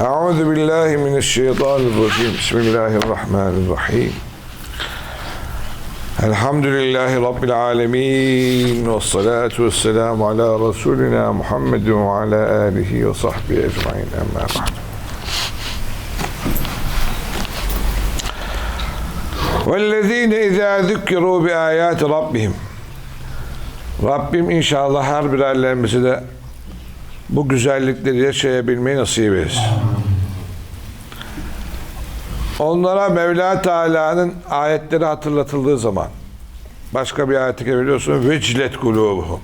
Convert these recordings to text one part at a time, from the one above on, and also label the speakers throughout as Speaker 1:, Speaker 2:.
Speaker 1: Euzu billahi mineşşeytanirracim. Bismillahirrahmanirrahim. Elhamdülillahi rabbil alamin ve salatu vesselam ala resulina Muhammed ve ala alihi ve sahbihi ecmaîn. Amma ba'd. Vellezine izâ zükkerû bi âyâti rabbihim. Rabbim inşallah her birerlerimizi de bu güzellikleri yaşayabilmeyi nasip etsin. Onlara Mevla Teala'nın ayetleri hatırlatıldığı zaman başka bir ayeti biliyorsun vecilet kulubuhum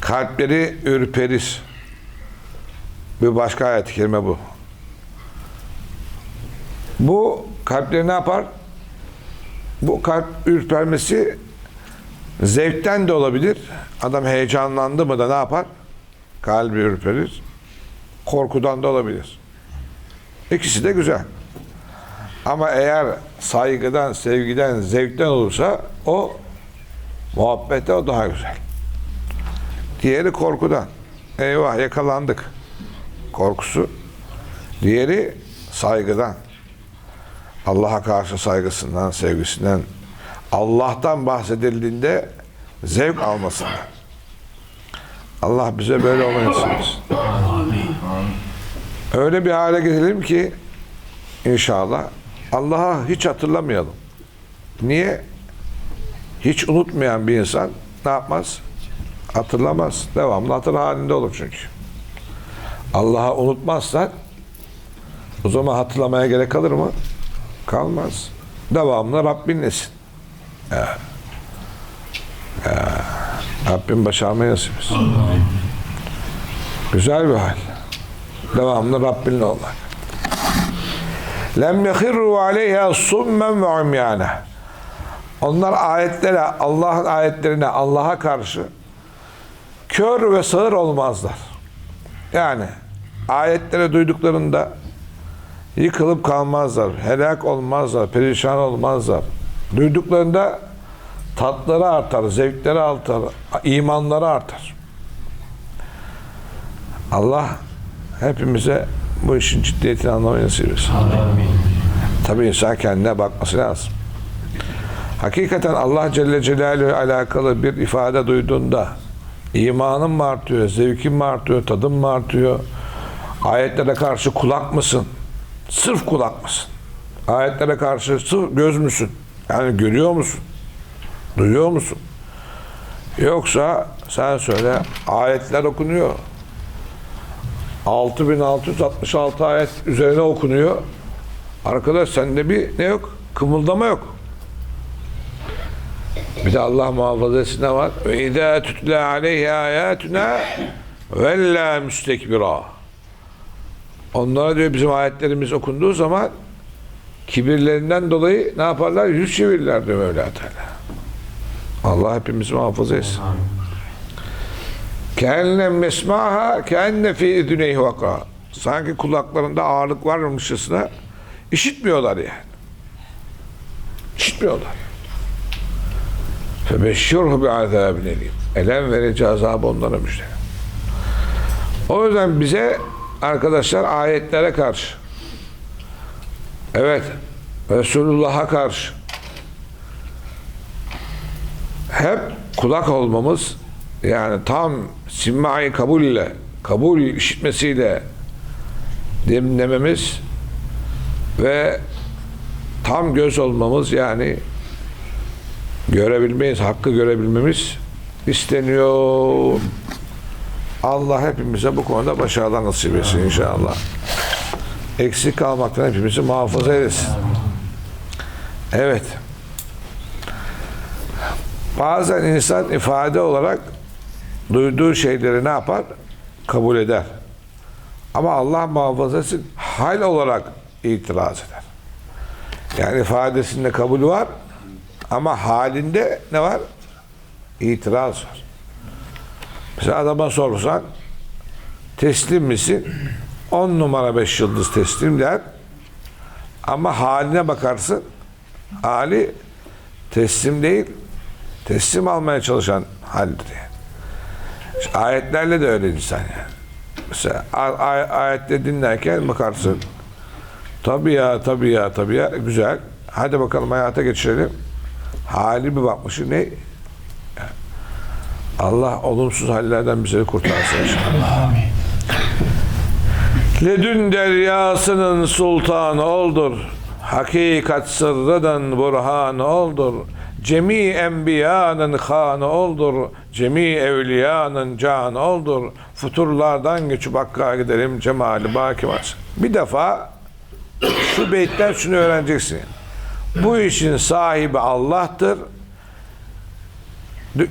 Speaker 1: kalpleri ürperir. Bir başka ayet-i kerime bu. Bu kalpleri ne yapar? Bu kalp ürpermesi zevkten de olabilir. Adam heyecanlandı mı da ne yapar? Kalbi ürperir. Korkudan da olabilir. İkisi de güzel. Ama eğer saygıdan, sevgiden, zevkten olursa o muhabbete o daha güzel. Diğeri korkudan. Eyvah yakalandık. Korkusu. Diğeri saygıdan. Allah'a karşı saygısından, sevgisinden, Allah'tan bahsedildiğinde zevk almasından. Allah bize böyle nasip etsin. Öyle bir hale gelelim ki inşallah Allah'a hiç hatırlamayalım. Niye? Hiç unutmayan bir insan ne yapmaz? Hatırlamaz. Devamlı hatır halinde olur çünkü. Allah'a unutmazsan o zaman hatırlamaya gerek kalır mı? Kalmaz. Devamlı Rabbinlesin. Ya. Ya. Rabbim başarmayı nasip. Güzel bir hal. Devamlı Rabbinle olmak. Lem yehirru aleyha summen ve umyana. Onlar ayetlere, Allah'ın ayetlerine, Allah'a karşı kör ve sağır olmazlar. Yani ayetleri duyduklarında yıkılıp kalmazlar, helak olmazlar, perişan olmazlar. Duyduklarında tatları artar, zevkleri artar, imanları artar. Allah hepimize bu işin ciddiyetini anlamayı nasip etsin. Tabii insan kendine bakması lazım. Hakikaten Allah Celle Celaluhu alakalı bir ifade duyduğunda imanın mı artıyor, zevkin mi artıyor, tadın mı artıyor? Ayetlere karşı kulak mısın? Sırf kulak mısın? Ayetlere karşı sırf göz müsün? Yani görüyor musun? Duyuyor musun? Yoksa sen söyle ayetler okunuyor. 6666 ayet üzerine okunuyor. Arkadaş sende bir ne yok? Kımıldama yok. Bir de Allah muhafaza ne var? Ve idâ tutla aleyhi âyâtuna vellâ müstekbirâ. Onlara diyor bizim ayetlerimiz okunduğu zaman kibirlerinden dolayı ne yaparlar? Yüz çevirirler diyor Mevla Teala. Allah hepimizi muhafaza etsin. Kenne mesmaha kenne fi idüneyhi vaka. Sanki kulaklarında ağırlık varmışçasına işitmiyorlar yani. İşitmiyorlar. Febeşşirhu bi azabin elim. Elem verici azabı onlara müjde. O yüzden bize arkadaşlar ayetlere karşı evet Resulullah'a karşı hep kulak olmamız yani tam simai kabulle kabul işitmesiyle dinlememiz ve tam göz olmamız yani görebilmeyiz, hakkı görebilmemiz isteniyor. Allah hepimize bu konuda başarılar nasip etsin inşallah. Eksik kalmaktan hepimizi muhafaza eylesin. Evet. Bazen insan ifade olarak duyduğu şeyleri ne yapar? Kabul eder. Ama Allah muhafaza etsin hal olarak itiraz eder. Yani ifadesinde kabul var ama halinde ne var? İtiraz var. Mesela adama sorsan teslim misin? 10 numara 5 yıldız teslim der. Ama haline bakarsın hali teslim değil teslim almaya çalışan haldir yani. İşte ayetlerle de öyle insan yani. Mesela a- a- ayette dinlerken bakarsın. Tabii ya, tabii ya, tabii ya. Güzel. Hadi bakalım hayata geçirelim. Hali bir bakmışı ne? Allah olumsuz hallerden bizi kurtarsın inşallah. Ledün deryasının sultanı oldur. Hakikat sırrının burhanı oldur. Cemi enbiyanın hanı oldur. Cemi evliyanın canı oldur. Futurlardan geçip Hakk'a gidelim cemali baki. Bir defa şu beytten şunu öğreneceksin. Bu işin sahibi Allah'tır.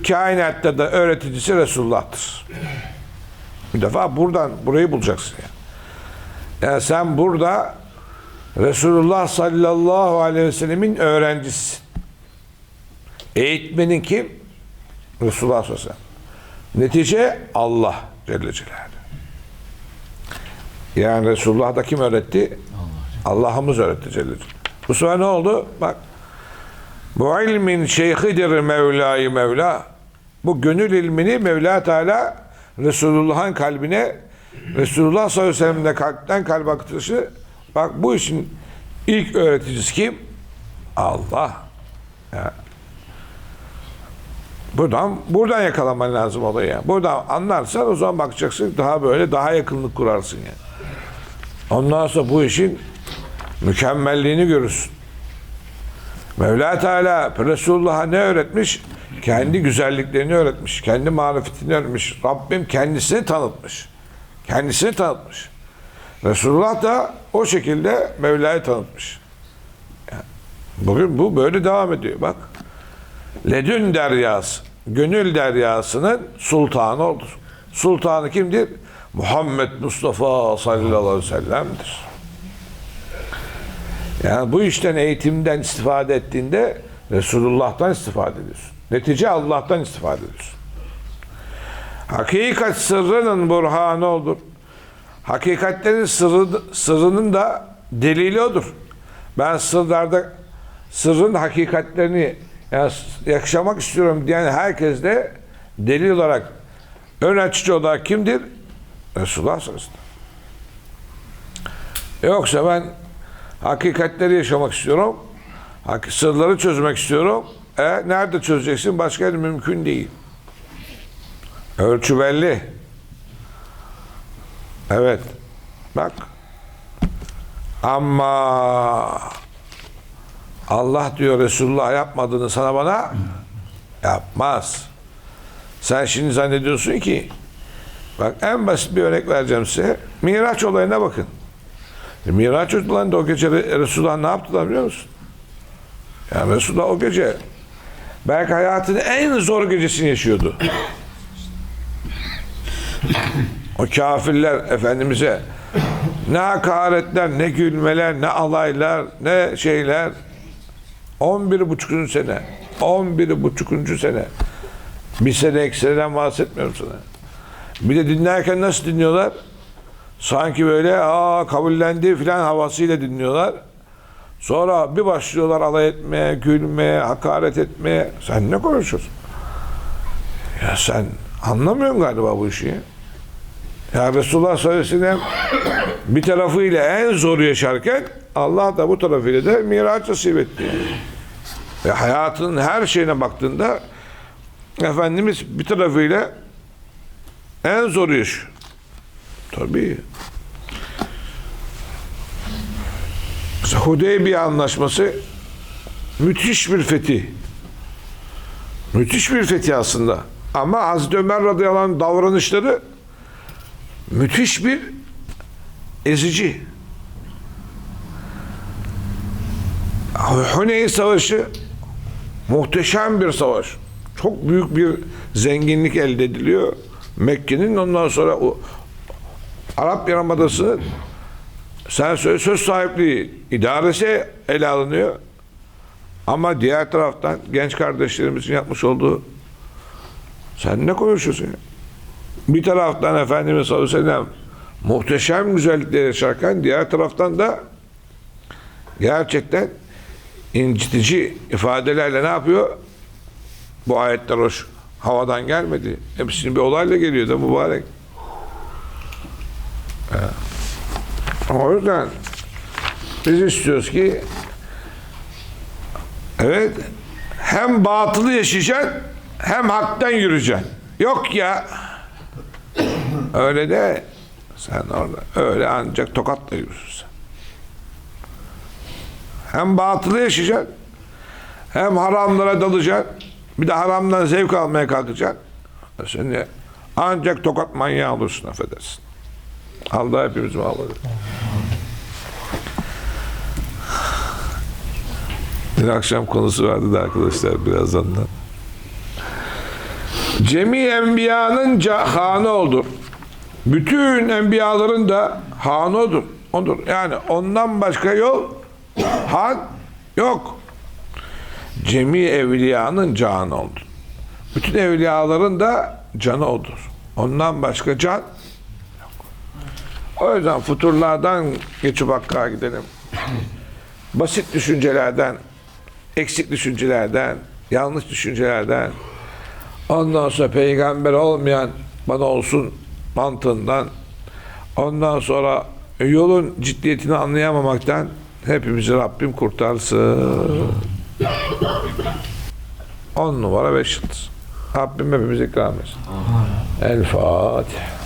Speaker 1: Kainatta da öğreticisi Resulullah'tır. Bir defa buradan burayı bulacaksın yani. Yani sen burada Resulullah sallallahu aleyhi ve sellemin öğrencisisin. Eğitmenin kim? Resulullah sallallahu. Netice Allah Celle Celaluhu. Yani Resulullah da kim öğretti? Allah'ımız öğretti Celle Celaluhu. Bu sefer ne oldu? Bak. Bu ilmin şeyhidir Mevla-i Mevla. Bu gönül ilmini Mevla Teala Resulullah'ın kalbine Resulullah sallallahu aleyhi ve kalpten kalbe akıtışı bak bu işin ilk öğreticisi kim? Allah. Ya. Buradan buradan yakalaman lazım olayı. Buradan anlarsan o zaman bakacaksın daha böyle daha yakınlık kurarsın yani. Ondan sonra bu işin mükemmelliğini görürsün. Mevla Teala Resulullah'a ne öğretmiş? Kendi güzelliklerini öğretmiş. Kendi marifetini öğretmiş. Rabbim kendisini tanıtmış. Kendisini tanıtmış. Resulullah da o şekilde Mevla'yı tanıtmış. Bugün bu böyle devam ediyor. Bak. Ledün deryası, gönül deryasının sultanı olur. Sultanı kimdir? Muhammed Mustafa sallallahu aleyhi ve sellem'dir. Yani bu işten eğitimden istifade ettiğinde Resulullah'tan istifade ediyorsun. Netice Allah'tan istifade ediyorsun. Hakikat sırrının burhanı olur. Hakikatlerin sırrı, sırrının da delili odur. Ben sırlarda sırrın hakikatlerini yani yaşamak istiyorum diyen herkes de delil olarak ön açıcı olarak kimdir? Resulullah sallallahu. Yoksa ben hakikatleri yaşamak istiyorum. Sırları çözmek istiyorum. E, nerede çözeceksin? Başka yer mümkün değil. Ölçü belli. Evet. Bak. Ama Allah diyor Resulullah yapmadığını sana bana yapmaz. Sen şimdi zannediyorsun ki bak en basit bir örnek vereceğim size. Miraç olayına bakın. E, Miraç olayında o gece Re- Resulullah ne yaptılar biliyor musun? Yani Resulullah o gece belki hayatının en zor gecesini yaşıyordu. o kafirler Efendimiz'e ne hakaretler, ne gülmeler, ne alaylar, ne şeyler. 11 buçukuncu sene. 11 buçukuncu sene. Bir sene iki seneden bahsetmiyorum sana. Bir de dinlerken nasıl dinliyorlar? Sanki böyle aa kabullendi filan havasıyla dinliyorlar. Sonra bir başlıyorlar alay etmeye, gülmeye, hakaret etmeye. Sen ne konuşuyorsun? Ya sen anlamıyorsun galiba bu işi. Ya Resulullah sallallahu bir tarafıyla en zor yaşarken Allah da bu tarafıyla da miraç nasip etti. Ve hayatının her şeyine baktığında Efendimiz bir tarafıyla en zor yaşıyor. Tabii. Hudeybiye anlaşması müthiş bir fetih. Müthiş bir fetih aslında. Ama Hazreti Ömer radıyallahu anh davranışları müthiş bir ezici. Huneyn Savaşı muhteşem bir savaş. Çok büyük bir zenginlik elde ediliyor. Mekke'nin ondan sonra o Arap Yarımadası'nın sen söz, söz sahipliği idaresi ele alınıyor. Ama diğer taraftan genç kardeşlerimizin yapmış olduğu sen ne konuşuyorsun? Bir taraftan Efendimiz sallallahu aleyhi ve sellem muhteşem güzellikler yaşarken diğer taraftan da gerçekten incitici ifadelerle ne yapıyor? Bu ayetler hoş havadan gelmedi. Hepsinin bir olayla geliyor da mübarek. O yüzden biz istiyoruz ki evet hem batılı yaşayacaksın hem haktan yürüyeceksin. Yok ya öyle de sen orada öyle ancak tokatla yürürsün. Hem batılı yaşayacaksın hem haramlara dalacaksın bir de haramdan zevk almaya kalkacaksın. Şimdi ancak tokat manyağı olursun affedersin. Allah hepimizi etsin. Bir akşam konusu vardı da arkadaşlar birazdan da. Cemi enbiyanın hanı odur. Bütün enbiyaların da hanı odur. Odur. Yani ondan başka yol han yok. Cemi evliyanın canı odur. Bütün evliyaların da canı odur. Ondan başka can yok. O yüzden futurlardan geçip hakka gidelim. Basit düşüncelerden, eksik düşüncelerden, yanlış düşüncelerden, ondan sonra peygamber olmayan bana olsun mantığından, ondan sonra yolun ciddiyetini anlayamamaktan hepimizi Rabbim kurtarsın. On numara beş yıldız. Rabbim hepimizi ikram etsin. El Fatiha.